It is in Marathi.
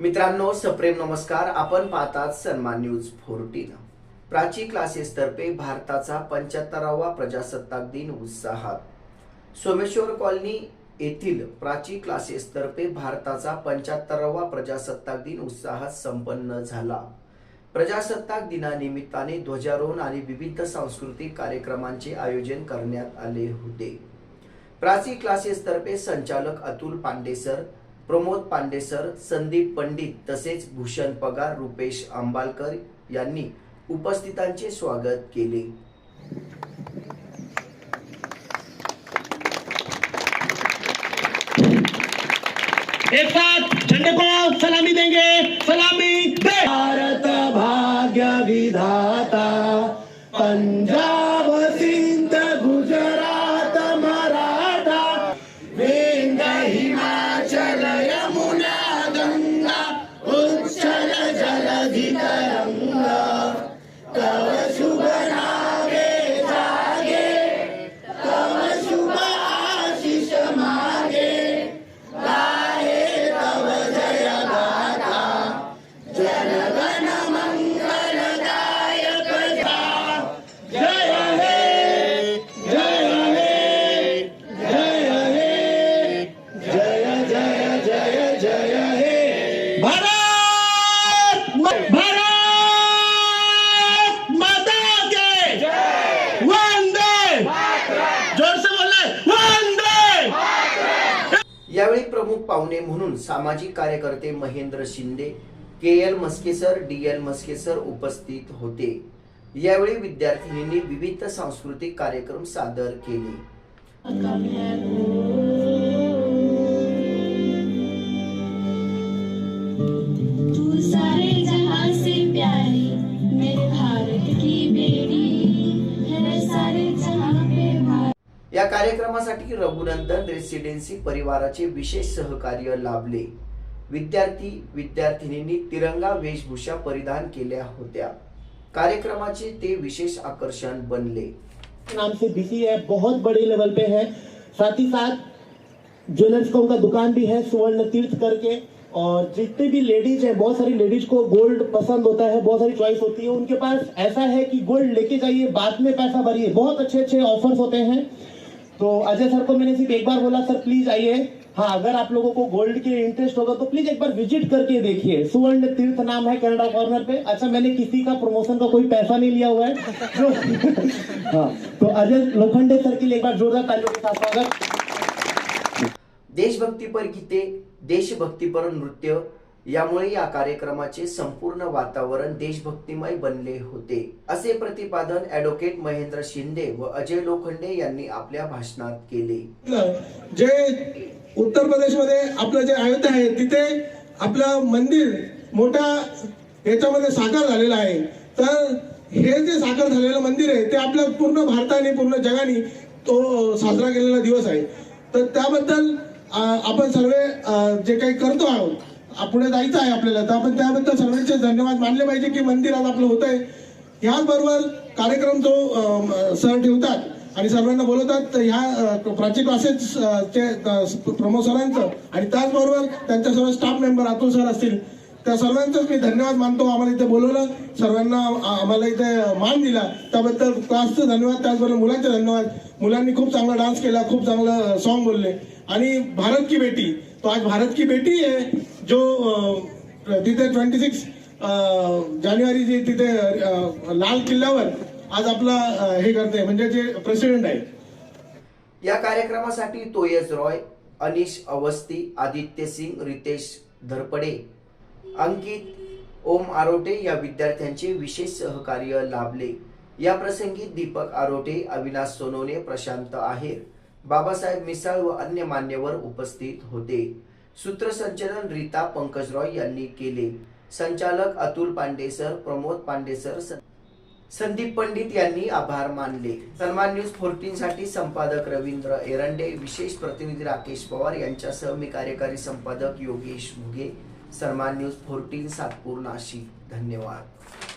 मित्रांनो सप्रेम नमस्कार. आपण पाहतात सन्मान न्यूज फोर्टीन. प्राची क्लासेस तर्फे भारताचा पंच्याहत्तरावा प्रजासत्ताक दिन उत्साहात. सोमेश्वर कॉलनी येथील प्राची क्लासेस तर्फे भारताचा पंच्याहत्तरावा प्रजासत्ताक दिन उत्साहात संपन्न झाला. प्रजासत्ताक दिनानिमित्ताने ध्वजारोहण आणि विविध सांस्कृतिक कार्यक्रमांचे आयोजन करण्यात आले होते. प्राची क्लासेस तर्फे संचालक अतुल पांडेसर प्रमोद पांडेसर संदीप पंडित तसेच भूषण पगार रुपेश आंबालकर यांनी उपस्थितांचे स्वागत केले. एक साथ झंडे पाहुणे म्हणून सामाजिक कार्यकर्ते Mahendra Shinde K L Maske sir D L Maske sir उपस्थित होते. यावेळी विद्यार्थिनींनी विविध सांस्कृतिक कार्यक्रम सादर केले. या कार्यक्रमासाठी रघुनंदन रेसिडेन्सी परिवाराचे विशेष सहकार्य लाभले. विद्यार्थी विद्यार्थिनींनी तिरंगा वेशभूषा परिधान केल्या होत्या. कार्यक्रमाचे ते विशेष आकर्षण बनले. नाम से बिजी है बहुत बड़े लेवल पे है. साथ ही साथ ज्वेलर्स का उनका दुकान भी है सुवर्ण तीर्थ करके. और जितने भी लेडीज हैं बहुत सारी लेडीज को गोल्ड पसंद होता है बहुत सारी चॉइस होती है. उनके पास ऐसा है कि गोल्ड लेके जाइए बाद में पैसा भरिए. बहुत अच्छे अच्छे ऑफर्स होते हैं. तो अजय सर को मैंने सिर्फ़ एक बार बोला, सर प्लीज़ आइए। हाँ अगर आप लोगों को गोल्ड के इंटरेस्ट होगा तो प्लीज़ एक बार विज़िट करके देखिए। सुवर्ण तीर्थ नाम है कनाडा कॉर्नर पे। अच्छा मैंने किसी का प्रमोशन का कोई पैसा नहीं लिया हुआ है। तो हाँ तो अजय लोखंडे सर के लिए एक बार जोरदार तालियों के साथ स्वागत। देशभक्तीपर गीते देशभक्तीपर नृत्य यामुळे या कार्यक्रमाचे संपूर्ण वातावरण देशभक्तिमय बनले होते. असे प्रतिपादन ऍडव्होकेट महेंद्र शिंदे व अजय लोखंडे यांनी आपल्या भाषणात केले. जे उत्तर प्रदेशमध्ये आपलं जे अयोध्या आहे तिथे आपलं मंदिर मोठ्या याच्यामध्ये साकार झालेलं आहे. तर हे जे साकार झालेलं मंदिर आहे ते आपल्या पूर्ण भारताने पूर्ण जगाने तो साजरा केलेला दिवस आहे. तर त्याबद्दल आपण सर्व जे काही करतो आहोत पुढे जायचं आहे आपल्याला. तर आपण त्याबद्दल सर्वांचे धन्यवाद. मानले पाहिजे की मंदिर आज आपलं होत आहे याचबरोबर कार्यक्रम जो सर ठेवतात आणि सर्वांना बोलवतात तर ह्या प्राची क्लासेस चे प्रमोद सरांचं आणि त्याचबरोबर त्यांच्या सर्व स्टाफ मेंबर अतुल सर असतील. त्या सर्वांचंच मी धन्यवाद मानतो. आम्हाला इथे बोलवलं. सर्वांना आम्हाला इथे मान दिला. त्याबद्दल क्लासचं धन्यवाद. त्याचबरोबर मुलांचे धन्यवाद. मुलांनी खूप चांगला डान्स केला खूप चांगलं सॉन्ग बोलले. आणि भारत की बेटी. तो आज भारत की बेटी आहे. जो तिथे ट्वेंटी सिक्स जानेवारी जे तिथे लाल किल्ल्यावर आज आपला हे करते म्हणजे जे प्रेसिडेंट आहे. या कार्यक्रमासाठी तोयज रॉय अनिश अवस्थी आदित्य सिंग रितेश धरपडे अंकित ओम आरोटे या विद्यार्थ्यांचे विशेष सहकार्य लाभले. या प्रसंगी दीपक आरोटे अविनाश सोनोने प्रशांत आहेर बाबासाहेब मिसाळ व अन्य मान्यवर उपस्थित होते. सूत्रसंचलन रीता पंकज रॉय यांनी केले. संचालक अतुल पांडेसर प्रमोद पांडेसर स- संदीप पंडित यांनी आभार मानले. सन्मान न्यूज फोर्टीन साठी संपादक रवींद्र एरंडे विशेष प्रतिनिधी राकेश पवार यांच्यासह मी कार्यकारी संपादक योगेश मुगे सन्मान न्यूज फोर्टीन सातपूर नाशिक. धन्यवाद.